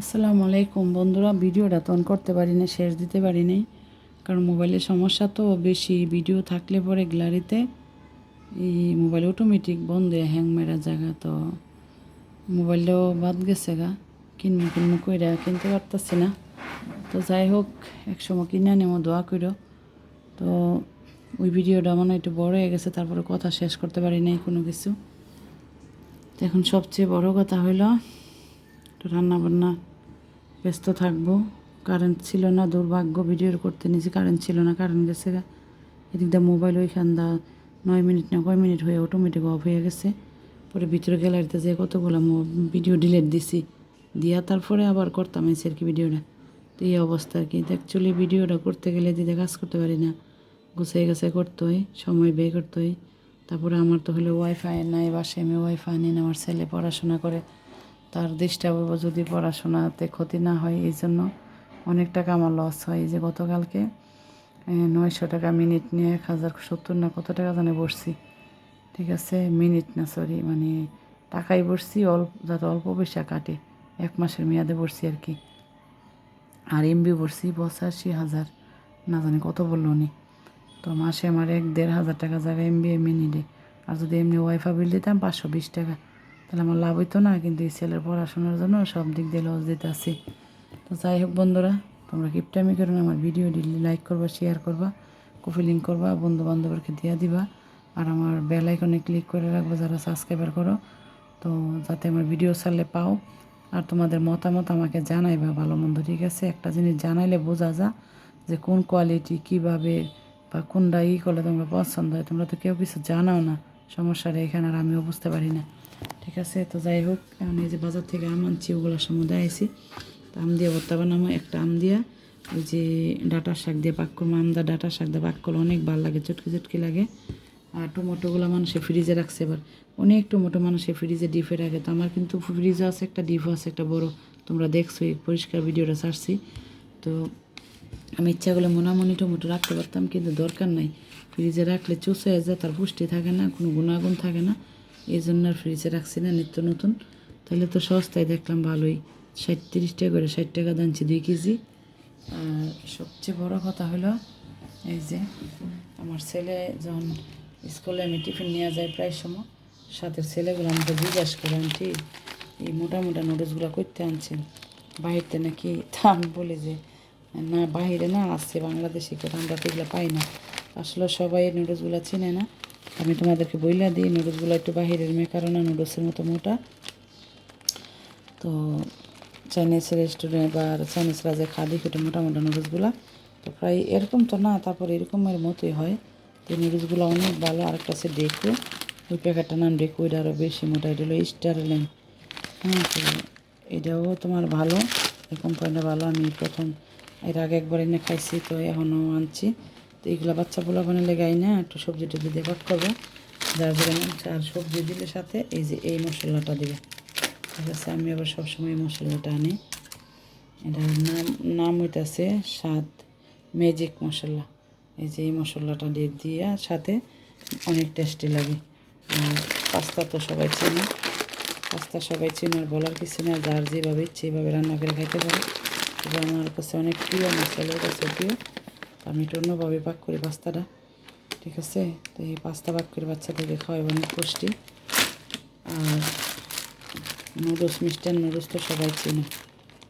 আসসালামু আলাইকুম বন্ধুরা, ভিডিওটা তো অন করতে পারি না শেষ দিতে পারি নাই। কারণ মোবাইলের সমস্যা তো, বেশি ভিডিও থাকলে পরে গ্যালারিতে এই মোবাইল অটোমেটিক বন্ধ, হয়ে মেরা জায়গা তো। মোবাইলটাও বাদ গেছে গা কিনবো কিনবো কইরা কিনতে পারতাছি না। তো যাই হোক, একসময় কিনে নেব দোয়া করো তো ওই ভিডিওটা মানে একটু বড় হয়ে গেছে, তারপরে কথা শেষ করতে পারি নাই কোনো কিছু। তো এখন সবচেয়ে বড় কথা হইল একটু রান্না বান্না ব্যস্ত থাকব। কারেন্ট ছিল না, দুর্ভাগ্য ভিডিও করতে নিয়েছি কারেন্ট ছিল না কারেন্ট গেছে এদিক দিয়ে মোবাইল ওইখান দা নয় মিনিট না কয় মিনিট হয়ে অটোমেটিক অফ হয়ে গেছে। পরে ভিতরে গ্যালারিতে যে কতগুলো ভিডিও ডিলিট দিছি, দিয়া তারপরে আবার করতাম এসে আর কি ভিডিওটা তো এই অবস্থা আর কি। অ্যাকচুয়ালি ভিডিওটা করতে গেলে দিদি কাজ করতে পারি না। গুছিয়ে গেছে করতে হয় সময় ব্যয় করতে হয় তারপরে আমার তো হলে ওয়াইফাই নাই বাসে আমি ওয়াইফাই নিন আমার ছেলে পড়াশোনা করে। তার ডিস্টার্ব যদি পড়াশোনাতে ক্ষতি না হয়, এই জন্য অনেক টাকা আমার লস হয়। এই যে গতকালকে নয়শো টাকা মিনিট নিয়ে এক হাজার সত্তর না কত টাকা জানে বসছি ঠিক আছে মিনিট না সরি মানে টাকাই বসছি অল্প, যাতে অল্প পয়সা কাটে, এক মাসের মেয়াদে বসছি আর কি। আর এমবি বসছি পঁচাশি হাজার, না জানি কত বলল উনি। তো মাসে আমার এক দেড় হাজার টাকা জায়গায় এমবি মিনিটে আর যদি এমনি ওয়াইফাই বিল দিতাম পাঁচশো বিশ টাকা। তাহলে আমার লাভ হইতো না, কিন্তু এই ছেলের পড়াশোনার জন্য সব দিক দিয়ে লস দিতে আসি। তো যাই হোক বন্ধুরা, তোমরা কিপটামি করো না, আমার ভিডিও ডিলি লাইক করবা শেয়ার করবা কপি লিঙ্ক করবা বন্ধু বান্ধবকে দিয়া দিবা, আর আমার বেল আইকনে ক্লিক করে রাখব যারা সাবস্ক্রাইবার করো, তো যাতে আমার ভিডিও ছাড়লে পাও। আর তোমাদের মতামত আমাকে জানাইবা ভালো মন্দ, ঠিক আছে? একটা জিনিস জানাইলে বোঝা যা যে কোন কোয়ালিটি কীভাবে বা কোনটা ই করলে তোমরা পছন্দ হয়। তোমরা তো কেউ কিছু জানাও না, সমস্যাটা এখানে আর আমিও বুঝতে পারি না। ঠিক আছে, তো যাই হোক এখন এই যে বাজার থেকে আম আনছি ওগুলোর সমুদায় আইছি। তো আম দিয়ে ভর্তা বানাবো একটা আম দিয়া। ওই যে ডাটার শাক দিয়ে পাক করব আমদা ডাটার শাক দিয়ে পাক করলে অনেক ভালো লাগে, চটকি চটকি লাগে। আর টমেটোগুলো মানুষে ফ্রিজে রাখছে এবার। অনেক টমেটো মানুষে ফ্রিজে ডিপে রাখে। তো আমার কিন্তু ফ্রিজে আছে, একটা ডিপও আছে, একটা বড়। তোমরা দেখছ, এই পরিষ্কার ভিডিওটা ছাড়ছি। তো আমি ইচ্ছা করলে মোনামনি টমেটো রাখতে পারতাম, কিন্তু দরকার নাই। ফ্রিজে রাখলে চুষে যায়, তার পুষ্টি থাকে না, কোনো গুণাগুণ থাকে না। এই জন্য আর ফ্রিজে রাখছি না, নিত্য নতুন। তাহলে তো সস্তায় দেখলাম ভালোই। ষাট তিরিশ টাকা করে ষাট টাকা দানছি দুই কেজি। আর সবচেয়ে বড় কথা হলো, এই যে আমার ছেলে যখন স্কুলে আমি টিফিন নিয়ে যাই প্রায় সময় সাথে ছেলেগুলো আমাকে জিজ্ঞাসা করে, আনটি, এই মোটা মোটা নুডলসগুলো করতে আনছেন? বাহিরতে নাকি? তা আমি বলি যে, না, বাহিরে না আসছে বাংলাদেশে কোথাও আমরা তো এগুলো পাই না। আসলে সবাই নুডলসগুলো চিনে না। আমি তোমাদেরকে বইলা দিই নুডলসগুলো একটু বাহিরের মেকারোনা নুডলসের মতো মোটা। তো চাইনিজ রেস্টুরেন্ট বা চাইনিজরা যে খাদি খেটে মোটা মোটা নুডলসগুলো তো প্রায় এরকম তো না, তারপর এরকমের মতোই হয়। তো নুডলসগুলো অনেক ভালো, আরেকটা আছে ডেকো ওই প্যাকেটটার নাম ডেকো ওইটা আরও বেশি মোটা, এটা হলো স্টারলেন হ্যাঁ তো এটাও তোমার ভালো, এই কোম্পানিটা ভালো। আমি প্রথম, এর আগে একবার এনে খাইছি, তো এখনও আনছি। তো এইগুলো বাচ্চা পোলা বানালে গাই না, একটু সবজি টবজি দিয়ে ভাগ করব। যার যেমন আর সবজি দিলে সাথে এই যে এই মশলাটা দেবে। ঠিক আছে, আমি আবার সবসময় এই মশলাটা আনি। এটার নাম নাম হইতেছে স্বাদ ম্যাজিক মশলা। এই যে এই মশলাটা দিয়ে দিয়ে সাথে অনেক টেস্টি লাগে। আর পাস্তা তো সবাই চেনে। পাস্তা সবাই চেনে আর বলার কিছু না যার যেভাবে ইচ্ছে এইভাবে রান্না করে খাইতে পারে। আমার কাছে অনেক প্রিয় মশলার কাছে প্রিয় আমি একটু অন্যভাবে পাক করি পাস্তাটা। ঠিক আছে? তো এই পাস্তা পাক করে বাচ্চাদেরকে খাওয়াই অনেক পুষ্টি। আর নুডলস মিষ্টান নুডলস তো সবাই চেনে।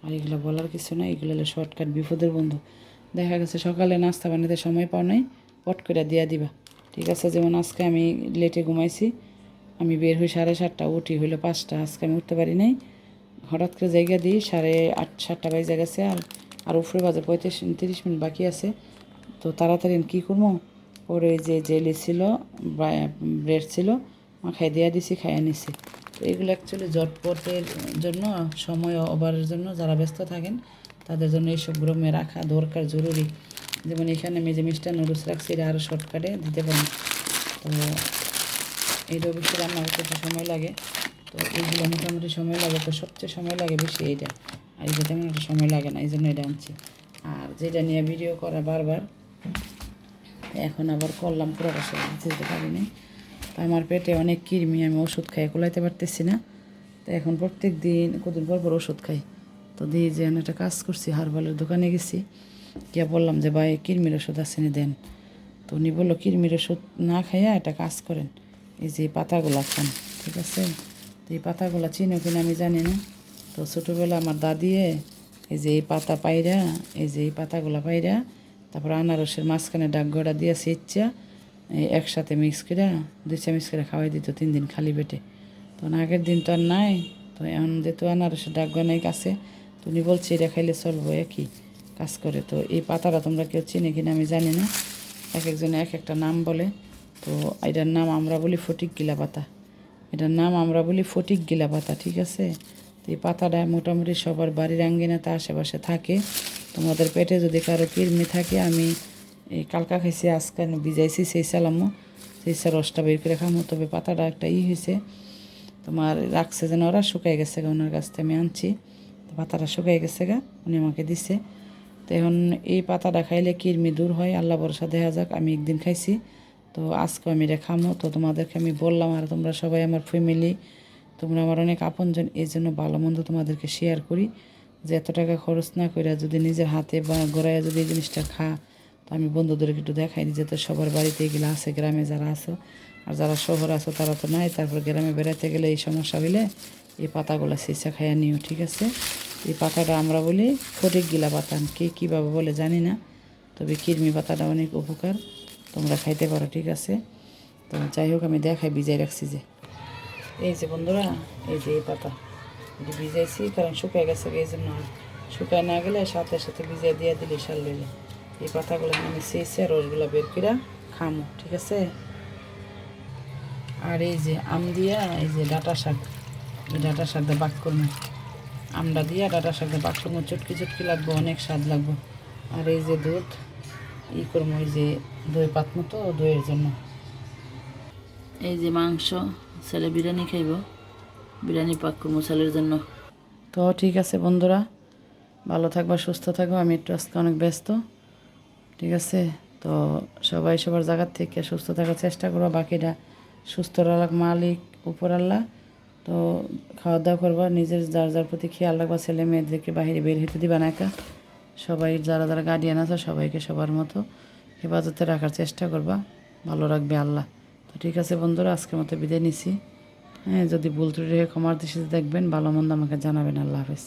আর এগুলো বলার কিছু না এগুলো হলো শর্টকাট বিপদের বন্ধু। দেখা গেছে সকালে নাস্তা বানাতে সময় পাও নাই, পট করে দিয়া দিবা। ঠিক আছে? যেমন আজকে আমি লেটে ঘুমাইছি, আমি বের হই সাড়ে সাতটা, উঠি হইল পাঁচটা, আজকে আমি উঠতে পারি নাই। হঠাৎ করে জায়গা দিই, সাড়ে আট, সাতটা বাজে গেছে, আর আর উপরে বাজে পঁয়ত্রিশ, তিরিশ মিনিট বাকি আছে। তো তাড়াতাড়ি কী করব? ওর ওই যে জেলি ছিল ব্রেড ছিল মাখাই দিয়া দিছি, খাইয়া নিছি। তো এগুলো অ্যাকচুয়ালি জটপটের জন্য, সময় অভাবের জন্য যারা ব্যস্ত থাকেন, তাদের জন্য এইসব মে রাখা দরকার, জরুরি। যেমন এখানে আমি যে মিষ্টার নুডলস রাখছি, এটা আরও শর্টকাটে দিতে পারেন। তো এইটা অবশ্যই রান্না করতে সময় লাগে। তো এইগুলো মোটামুটি সময় লাগে, তো সবচেয়ে সময় লাগে বেশি এইটা। আর এটা তেমন একটা সময় লাগে না এই জন্য এটা আনছি। আর যেটা নিয়ে ভিডিও করা বারবার এখন আবার করলাম সব দিতে যেতে পারিনি। আমার পেটে অনেক কৃমি, আমি ওষুধ খাই, কোলাইতে পারতেছি না। তো এখন প্রত্যেক দিন কদিন পর পর ওষুধ খাই। তো দিয়ে যে একটা কাজ করছি, হারবালের দোকানে গেছি। গিয়া বললাম যে, ভাই কিরমির ওষুধ আছে নি, দেন। তো উনি বলল কিরমির ওষুধ না খাইয়া একটা কাজ করেন। এই যে পাতাগুলা খান, ঠিক আছে? তো এই পাতাগুলা চিনো কিনা আমি জানি না। তো ছোটোবেলা আমার দাদিয়ে এই যে এই পাতা পাইরা, এই যে এই পাতাগুলা পাইরা তারপর আনারসের মাঝখানে ডাক গড়া দিয়ে সেচ্চা একসাথে মিক্স করে, দুই চামচ করে খাওয়াই দিত তিন দিন খালি পেটে। তখন আগের দিন তো আর নাই, তো এখন যেহেতু আনারসের ডাক নাই কাছে তো উনি বলছে, এটা খাইলে চলবো, একই কাজ করে। তো এই পাতাটা তোমরা কেউ চিনে কিনা আমি জানি না এক একজনে এক একটা নাম বলে। তো এটার নাম আমরা বলি ফটিক গিলা পাতা। এটার নাম আমরা বলি ফটিক গিলা পাতা, ঠিক আছে? তো এই পাতাটা মোটামুটি সবার বাড়ির আঙ্গিনাতে আশেপাশে থাকে। তোমাদের পেটে যদি কারও কৃমি থাকে, আমি এই কালকা খাইছি, আজকে ভিজাইছি, সেই সালামও। সেই সে রসটা বের করে খামো। তবে পাতাটা একটা ই হয়েছে, তোমার রাখছে যেন, ওরা শুকাই গেছে গা, ওনার কাছ থেকে আমি আনছি। পাতাটা শুকাই গেছে গা, উনি আমাকে দিছে। তো এখন এই পাতাটা খাইলে কৃমি দূর হয়, আল্লাহ ভরসা দেখা যাক, আমি একদিন খাইছি। তো আজকে আমি এটা খামো। তো তোমাদেরকে আমি বললাম, আর তোমরা সবাই আমার ফ্যামিলি তোমরা আমার অনেক আপনজন, এই জন্য ভালো মন্দ তোমাদেরকে শেয়ার করি। যে এত টাকা খরচ না করে যদি নিজের হাতে বা গড়াইয়া যদি এই জিনিসটা খা, তো আমি বন্ধুদেরকে একটু দেখাই দিই তো সবার বাড়িতে এগুলো আছে, গ্রামে যারা আছো আর যারা শহরে আছো তারা তো নাই, তারপর গ্রামে বেড়াতে গেলে এই সমস্যা হইলে এই পাতাগুলো সিসা খাইয়া নিও, ঠিক আছে? এই পাতাটা আমরা বলি ফটিক গিলা পাতা, কে কীভাবে বলে জানি না, তবে কিরমি পাতাটা অনেক উপকার, তোমরা খাইতে পারো, ঠিক আছে? তো যাই হোক, আমি দেখাই, ভিজাই রাখছি যে। এই যে বন্ধুরা, এই যে এই পাতা। ভিজাইছি, কারণ শুকায় গেছে এই জন্য শুকায় না গেলে সাথে সাথে ভিজাই দিয়ে দিলে সার লইলে। এই পাতাগুলো আমি চেয়েছে রসগুলো বের করে খামো, ঠিক আছে? আর এই যে আম দিয়া, এই যে ডাটা শাক, এই ডাটা শাক দিয়ে বাক করব আমটা দিয়া ডাটা শাক দিয়ে বাক করব চটকি চটকি লাগবো, অনেক স্বাদ লাগবো। আর এই যে দুধ, ই করব এই যে দই পাত মতো, দইয়ের জন্য। এই যে মাংস, ছেলে বিরিয়ানি খাইব। বিরিয়ানি পাক করব ছেলের জন্য। তো ঠিক আছে বন্ধুরা, ভালো থাকবা, সুস্থ থাকব। আমি একটু আজকে অনেক ব্যস্ত। ঠিক আছে? তো সবাই সবার জায়গার থেকে সুস্থ থাকার চেষ্টা করব। বাকিটা সুস্থ রাখ মালিক, উপর আল্লাহ। তো খাওয়া দাওয়া করবা। নিজের যার যার প্রতি খেয়াল রাখবা। ছেলে মেয়েদেরকে বাইরে বের হতে দিবা না একা। সবাই যারা যারা গার্ডিয়ান আছে, সবাইকে সবার মতো হেফাজতে রাখার চেষ্টা করবা। ভালো রাখবে আল্লাহ। তো ঠিক আছে বন্ধুরা, আজকের মতো বিদায় নিছি। হ্যাঁ যদি ভুল ত্রুটি ক্ষমার দৃষ্টিতে দেখবেন ভালো মন্দ আমাকে জানাবেন আল্লাহ হাফেজ।